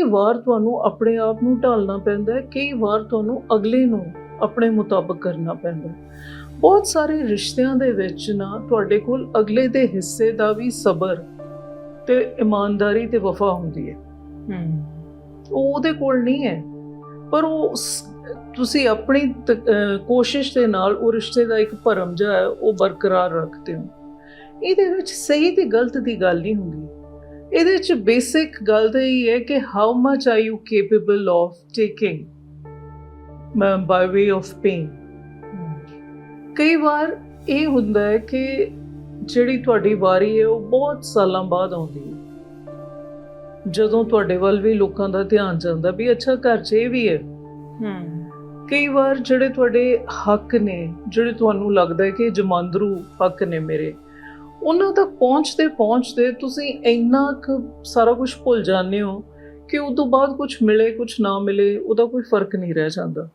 ਕਈ ਵਾਰ ਤੁਹਾਨੂੰ ਆਪਣੇ ਆਪ ਨੂੰ ਢਾਲਣਾ ਪੈਂਦਾ ਹੈ ਕਈ ਵਾਰ ਤੁਹਾਨੂੰ ਅਗਲੇ ਨੂੰ ਆਪਣੇ ਮੁਤਾਬਕ ਕਰਨਾ ਪੈਂਦਾ ਬਹੁਤ ਸਾਰੇ ਰਿਸ਼ਤਿਆਂ ਦੇ ਵਿੱਚ ਨਾ ਤੁਹਾਡੇ ਕੋਲ ਅਗਲੇ ਦੇ ਹਿੱਸੇ ਦਾ ਵੀ ਸਬਰ ਤੇ ਇਮਾਨਦਾਰੀ ਤੇ ਵਫਾ ਹੁੰਦੀ ਹੈ। ਹੂੰ। ਉਹ ਉਹਦੇ ਕੋਲ ਨਹੀਂ ਹੈ ਪਰ ਉਹ ਤੁਸੀਂ ਆਪਣੀ ਕੋਸ਼ਿਸ਼ ਦੇ ਨਾਲ ਉਹ ਰਿਸ਼ਤੇ ਦਾ ਇੱਕ ਭਰਮ ਜਿਹਾ ਹੈ ਉਹ ਬਰਕਰਾਰ ਰੱਖਦੇ ਹੋ। ਇਹਦੇ ਵਿੱਚ ਸਹੀ ਤੇ ਗਲਤ ਦੀ ਗੱਲ ਨਹੀਂ ਹੁੰਦੀ। ਇਹਦੇ ਵਿੱਚ ਬੇਸਿਕ ਗੱਲ ਤਾਂ ਇਹ ਹੈ ਕਿ how much are you capable of taking by way of pain ਕਈ ਵਾਰ ਇਹ ਹੁੰਦਾ ਹੈ ਕਿ ਜਿਹੜੀ ਤੁਹਾਡੀ ਵਾਰੀ ਹੈ ਉਹ ਬਹੁਤ ਸਾਲਾਂ ਬਾਅਦ ਆਉਂਦੀ ਹੈ। ਜਦੋਂ ਤੁਹਾਡੇ ਵੱਲ ਵੀ ਲੋਕਾਂ ਦਾ ਧਿਆਨ ਜਾਂਦਾ ਵੀ ਅੱਛਾ ਘਰ 'ਚ ਇਹ ਵੀ ਹੈ। ਹੂੰ ਕਈ ਵਾਰ ਜਿਹੜੇ ਤੁਹਾਡੇ ਹੱਕ ਨੇ ਜਿਹੜੇ ਤੁਹਾਨੂੰ ਲੱਗਦਾ ਹੈ ਕਿ ਜਮਾਂਦਰੂ ਹੱਕ ਨੇ ਮੇਰੇ ਉਹਨਾਂ ਤੱਕ ਪਹੁੰਚਦੇ ਪਹੁੰਚਦੇ ਤੁਸੀਂ ਇੰਨਾ ਕੁ ਸਾਰਾ ਕੁਝ ਭੁੱਲ ਜਾਂਦੇ ਹੋ ਕਿ ਉਸ ਤੋਂ ਬਾਅਦ ਕੁਝ ਮਿਲੇ ਕੁਝ ਨਾ ਮਿਲੇ, ਉਹਦਾ ਕੋਈ ਫ਼ਰਕ ਨਹੀਂ ਰਹਿ ਜਾਂਦਾ।